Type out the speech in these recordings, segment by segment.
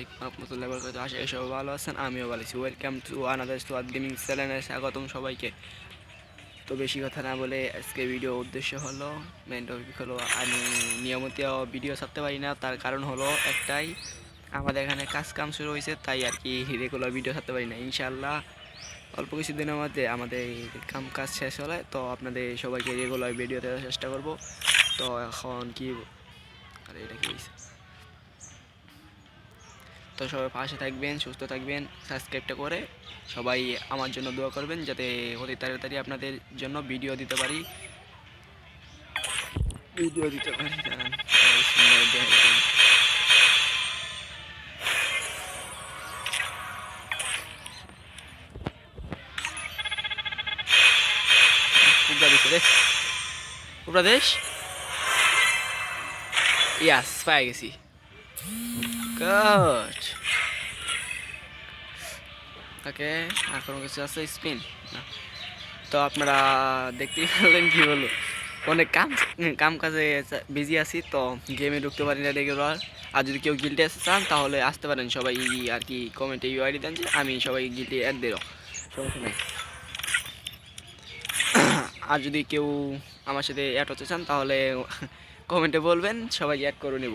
আলাইকুম রহমতুল্লাহ বরকাত আশা ভালো আছেন? আমিও ভালো আছি। Welcome to another Swad gaming চ্যানেলে স্বাগতম সবাইকে। তো বেশি কথা না বলে আজকে ভিডিও উদ্দেশ্য হলো মেন টপিক হলো, আমি নিয়মিত ভিডিও ছাড়তে পারি না। তার কারণ হলো একটাই, আমাদের এখানে কাজ কাম শুরু হয়েছে, তাই আর কি রেগুলার ভিডিও ছাড়তে পারি না। ইনশাল্লাহ অল্প কিছু দিনের মধ্যে আমাদের কাম কাজ শেষ হলে, তো আপনাদের সবাইকে রেগুলার ভিডিও দেওয়ার চেষ্টা করব। তো এখন কি, আরে এটা কি হয়েছে? তো সবাই পাশে থাকবেন সুস্থ থাকবেন সাবস্ক্রাইবটা করে সবাই আমার জন্য দোয়া করবেন যাতে অতি তাড়াতাড়ি আপনাদের জন্য ভিডিও দিতে পারি। ভিডিও দিতে পারি দাঁড়ান, সবাই সুন্দর দেখবেন। উপরা দিছে রে। উপরা দেশ? ইয়াস পাই গেছি। গুড ওকে আর কিছু আছে? স্পিন তো আপনারা দেখতেই পারলেন কি বলব অনেক কাম কাম কাজে বিজি আছি, তো গেমে ঢুকতে পারি না রেগুলার আর যদি কেউ গিল্টে আসতে চান, তাহলে আসতে পারেন। সবাই আর কি কমেন্টে ইউআইডি দেন যে, আমি সবাই গিল্টে অ্যাড দেবো সমস্যা নেই। আর যদি কেউ আমার সাথে অ্যাড হতে চান, তাহলে কমেন্টে বলবেন সবাই অ্যাড করে নেব।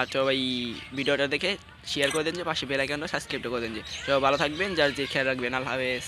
আর সবাই ভিডিওটা দেখে শেয়ার করে দেন যে পাশে বেলাইকানটা সাবস্ক্রাইবটা সাবস্ক্রাইব করে দেন যে। সবাই ভালো থাকবেন, যার যে খেয়াল রাখবেন, আল্লাহ হাফেজ।